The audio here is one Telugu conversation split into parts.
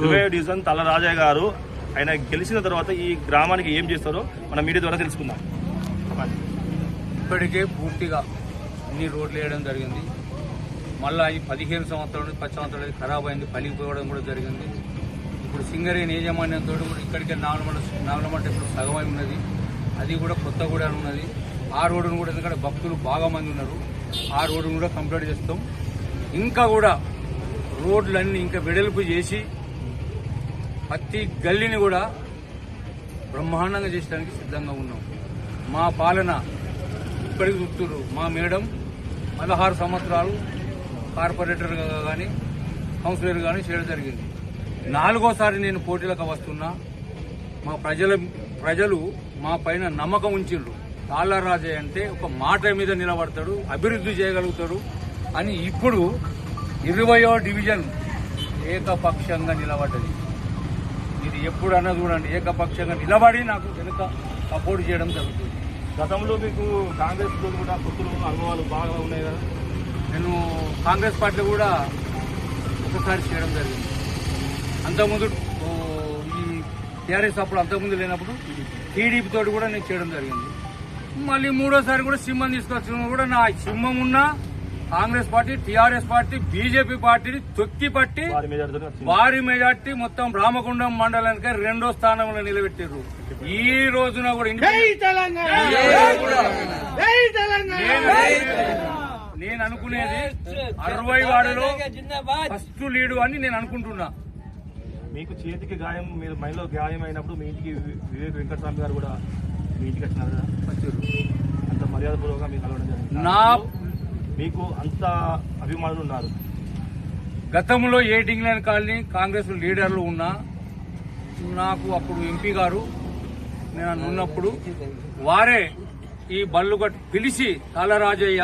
ఇరవై డివిజన్ తల రాజయ్య గారు ఆయన గెలిచిన తర్వాత ఈ గ్రామానికి ఏం చేస్తారో మన మీడియా ద్వారా తెలుసుకుందాం. ఇప్పటికే పూర్తిగా అన్ని రోడ్లు వేయడం జరిగింది. మళ్ళా ఈ పదిహేను సంవత్సరాల నుంచి పది సంవత్సరాలు ఖరాబ్ అయింది పలిగిపోవడం కూడా జరిగింది. ఇప్పుడు సింగరేణి యాజమాన్యంతో కూడా ఇక్కడికే నాలుగు నాగలమంట ఇప్పుడు సగమై ఉన్నది. అది కూడా కొత్తగూడ ఉన్నది. ఆ రోడ్డును కూడా ఎందుకంటే భక్తులు బాగా మంది ఉన్నారు. ఆ రోడ్డును కూడా కంప్లీట్ చేస్తాం. ఇంకా కూడా రోడ్లన్నీ ఇంకా వెడల్పు చేసి ప్రతి గల్లీని కూడా బ్రహ్మాండంగా చేసడానికి సిద్ధంగా ఉన్నాం. మా పాలన ఇప్పటికి చూస్తున్నారు మా మేడం పదహారు సంవత్సరాలు కార్పొరేటర్గా కానీ కౌన్సిలర్ కానీ చేయడం జరిగింది. నాలుగోసారి నేను పోటీలకు వస్తున్నా. మా ప్రజల ప్రజలు మా పైన నమ్మకం ఉంచిండ్రు రాజయ్య అంటే ఒక మాట మీద నిలబడతాడు అభివృద్ధి చేయగలుగుతాడు అని ఇప్పుడు ఇరవయో డివిజన్ ఏకపక్షంగా నిలబడ్డది. ఎప్పుడన్నా చూడండి ఏకపక్షంగా నిలబడి నాకు వెనుక సపోర్ట్ చేయడం జరుగుతుంది. గతంలో మీకు కాంగ్రెస్ కూడా పొత్తులు అనుభవాలు బాగా ఉన్నాయి కదా? నేను కాంగ్రెస్ పార్టీ కూడా ఒకసారి చేయడం జరిగింది. అంతకుముందు ఈ టీఆర్ఎస్ అప్పుడు అంతకుముందు లేనప్పుడు టీడీపీ తోటి కూడా నేను చేయడం జరిగింది. మళ్ళీ మూడోసారి కూడా సింహం తీసుకొచ్చిన కూడా నా సింహం ఉన్న Congress party T R S party B J P పార్టీని తొక్కి పట్టి. భారీ మెజార్టీ మొత్తం రామగుండం మండలానికి రెండో స్థానంలో నిలబెట్టారు ఈ రోజున కూడా నేను- నేను అనుకునేది అరవై వాడలో ఫస్ట్ లీడు అని నేను అనుకుంటున్నా. మీకు చేతికి గాయం మీరు మైండ్లో గాయం అయినప్పుడు మీ ఇంటికి వివేక్ వెంకటస్వామి గారు కూడా మీ ఇంటికి వచ్చినారు కదా? వచ్చారు. అంత మర్యాదపూర్వకంగా మీకు కలవడం జరిగింది. నా మీకు అంత అభిమానులు ఉన్నారు. గతంలో ఏటింగ్ లైన్ కాలనీ కాంగ్రెస్ లీడర్లు ఉన్నా నాకు అప్పుడు ఎంపీ గారు నేను ఉన్నప్పుడు వారే ఈ బళ్ళు కట్టి పిలిచి తాళరాజయ్య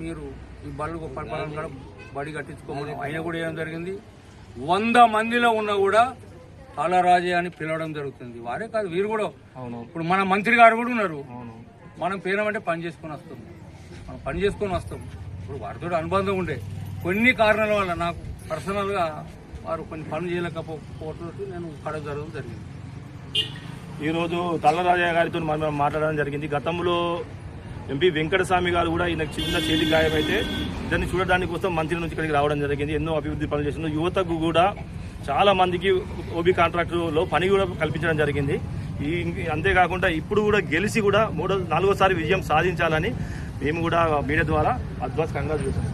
మీరు ఈ బళ్ళు పరిపాలన కూడా బడి కట్టించుకోమని ఆయన కూడా ఏం జరిగింది. వంద మందిలో ఉన్నా కూడా తాళరాజయ్య అని పిలవడం జరుగుతుంది. వారే కాదు వీరు కూడా. అవును. ఇప్పుడు మన మంత్రి గారు కూడా ఉన్నారు. అవును. మనం పేరమంటే పని చేసుకొని వస్తాం మనం పని చేసుకొని వస్తాం. ఇప్పుడు వారితో అనుబంధం ఉండే. కొన్ని కారణాల వల్ల నాకు పర్సనల్గా వారు కొన్ని పనులు చేయలేకపోతున్నట్టు నేను కడ జరగడం జరిగింది. ఈరోజు తల్లరాజయ్య గారితో మనం మాట్లాడడం జరిగింది. గతంలో ఎంపీ వెంకటస్వామి గారు కూడా ఈయన చిన్న చేతి గాయం అయితే దాన్ని చూడడానికి కోసం మంత్రి నుంచి ఇక్కడికి రావడం జరిగింది. ఎన్నో అభివృద్ధి పనులు చేస్తున్నారు యువతకు కూడా చాలా మందికి ఓబీ కాంట్రాక్టులో పని కూడా కల్పించడం జరిగింది. ఈ అంతేకాకుండా ఇప్పుడు కూడా గెలిచి కూడా మూడో నాలుగోసారి విజయం సాధించాలని మేము కూడా మీడియా ద్వారా అడ్వాన్స్ చూసాం